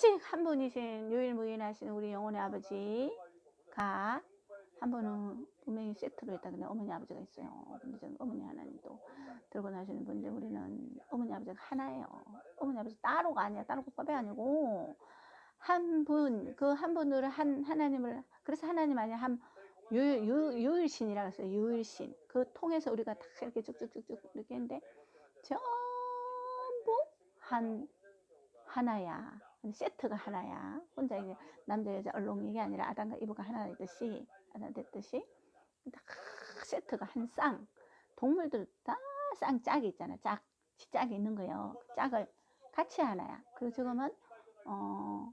오직 한 분이신 유일무이하신 우리 영혼의 아버지가 한 분은 분명히 세트로 있다 근데 어머니 아버지가 있어요. 어머니 하나님도 들고 나시는 분인데 우리는 어머니 아버지가 하나예요. 어머니 아버지 따로가 아니야. 따로 국밥이 아니고 한 분, 그 한 분으로 한 하나님을 그래서 하나님 아니야 한 유, 유, 유일신이라고 했어요. 유일신. 그 통해서 우리가 다 이렇게 쭉쭉쭉쭉 이렇게 했는데 전부 한 하나야. 세트가 하나야. 혼자 이제 남자 여자 얼룩이게 아니라 아담과 이브가 하나 되듯이 하나 됐듯이 다 세트가 한 쌍. 동물들 다 쌍 짝이 있잖아. 짝. 짝이 있는 거예요. 그 짝을 같이 하나야. 그리고 지금은 어.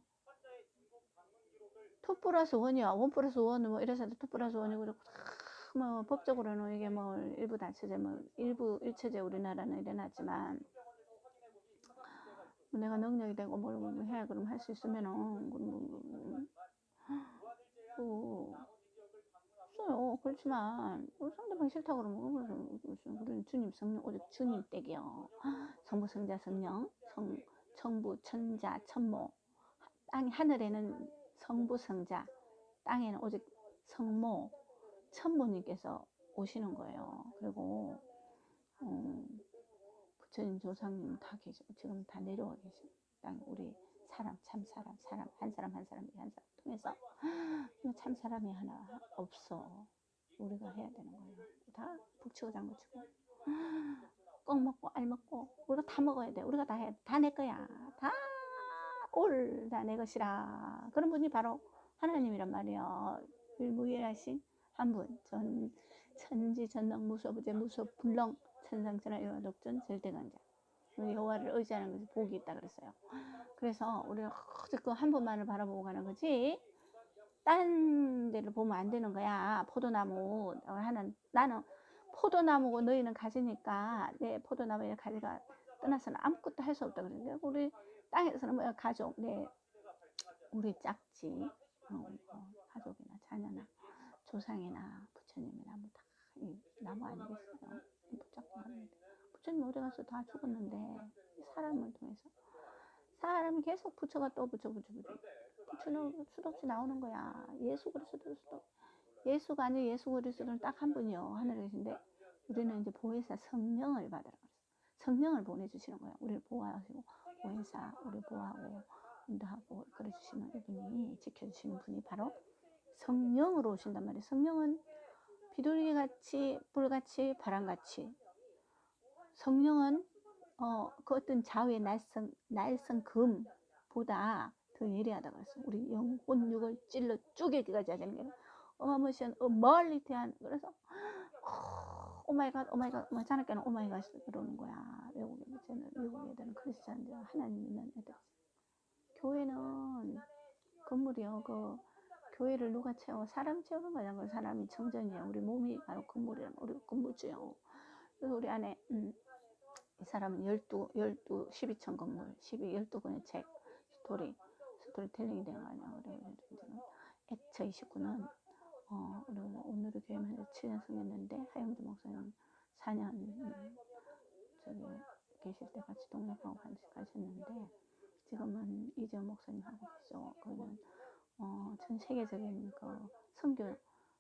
투 플러스 원이야. 원 플러스 원은 뭐 이래서 투 플러스 원이고 그렇고 뭐 법적으로는 이게 뭐 일부 단체제 뭐 일부 일체제 우리나라는 일어났지만 뭐 내가 능력이 되고 뭘 해 그럼 할 수 있으면은. 뭐, 뭐, 뭐, 없어요. 그렇지만 우리 상대방 싫다 그러면 무슨 무슨 우리는 주님 성령 오직 주님 댁이요. 성부 성자 성령 성 천부 천자 천모. 땅 하늘에는 성부 성자. 땅에는 오직 성모 천부님께서 오시는 거예요. 그리고 어, 부처님 조상님 다 계시고 지금 다 내려와 계시고 땅 우리 사람 참 사람 사람 한 사람 한 사람 한 사람 통해서 참 사람이 하나 없어. 우리가 해야 되는 거예요 다 북치고 장구치고 꼭 먹고 알 먹고 우리가 다 먹어야 돼. 우리가 다 해 다 내 거야. 다 올 다 내 것이라. 그런 분이 바로 하나님이란 말이에요. 무일하신 한 분. 전 천지 전능 무소부재 무소불능 천상천하 여호와 독전 절대강자 여호와를 의지하는 것이 복이 있다 그랬어요. 그래서 우리가 오직 그한 분만을 바라보고 가는 거지. 딴 데를 보면 안 되는 거야. 포도나무 하는 나는 포도나무고 너희는 가지니까 내 포도나무의 가지가 떠나서는 아무것도 할 수 없다 그러는데 우리 땅에서는 뭐야 가족 내 우리 짝지 어, 어, 가족이나 자녀나 조상이나 부처님이나 뭐다 나무 아니겠어요. 붙잡고 가는데. 부처님 어디 가서 다 죽었는데 사람을 통해서. 사람이 계속 부처가 또 부처 부처 부처. 부처는 수없이 나오는 거야. 예수 그리스도 수도. 예수가 아닌 예수 그리스도는 딱 한 분이요. 하늘에 계신데 우리는 이제 보혜사 성령을 받으라 그랬어 성령을 보내주시는 거야. 우리를 보호하시고 보혜사 우리 보호하고 인도하고 이끌어 주시는 이분이 지켜주시는 분이 바로 성령으로 오신단 말이에요. 성령은 비둘기 같이 불같이 바람같이 성령은 어, 그 어떤 자외 날성 날성 금보다 더 예리하다 그랬어. 우리 영혼 육을 찔러 쪼개기까지 하자는 게 어마무시한 어, 멀리 대한 그래서 오마이갓 오마이갓 뭐 자나깨는 오마이갓 그러는 거야. 외국에 저는 외국 애들은 크리스찬들 하나님 믿는 애들. 교회는 건물이요. 그 교회를 누가 채워? 사람 채우는. 그 사람이 청전이야. 우리 몸이 바로 건물이야. 우리 건물주요. 그래서 우리 안에 음, 이 사람은 12, 12, 12천 건물, 12, 12권의 책, 스토리, 스토리텔링이 된거 아니야. 우리 액처 29는 어, 우리 오늘의 교회만 7년 성했는데 하영주 목사님 4년 음, 저기 계실 때 같이 동역하고 같이 가셨는데 지금은 이재호 목사님 하고 계시죠. 그거는 어, 전 세계적인 그 선교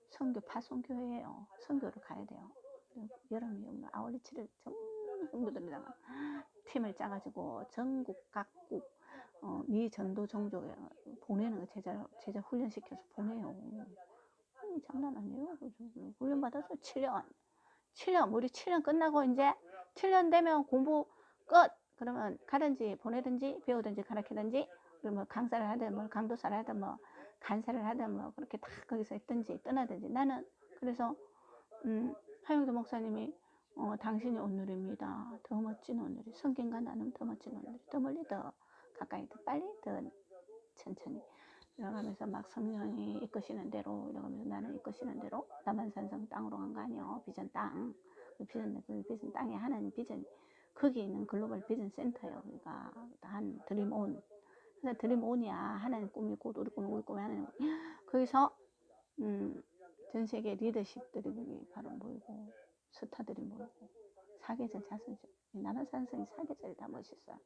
선교 파송교회예요. 선교를 가야 돼요. 여름이 아울리치를 정말 성도들이랑 팀을 짜가지고 전국 각국 어, 미 전도 종족에 보내는 거 제자 제자 훈련시켜서 보내요. 아니, 장난 아니에요. 훈련 받아서 7년. 7년 우리 7년 끝나고 이제 7년 되면 공부 끝. 그러면 가든지 보내든지 배우든지 가르치든지 뭐 강사를 하든 뭐 강도사를 하든 뭐 간사를 하든 뭐 그렇게 다 거기서 있든지 떠나든지 나는 그래서 음, 하영도 목사님이 어, 당신이 오늘입니다. 더 멋진 오늘이 성경과 나는 더 멋진 오늘이 더 멀리 더 가까이 더 빨리 더 천천히 이러면서 막 성령이 이끄시는 대로 이러면서 나는 이끄시는 대로 남한산성 땅으로 간 거 아니요 비전 땅. 그 비전 그 비전 땅에 하는 비전 거기 있는 글로벌 비전 센터요. 그러니까 한 드림온 그래서 드림온이야 하나님 꿈이 곧 우리 꿈이 우리 꿈이 하나님 거기서 음, 전 세계 리더십들이 바로 모이고 스타들이 모이고 사계절 자손 남한산성이 사계절이 다 멋있어요.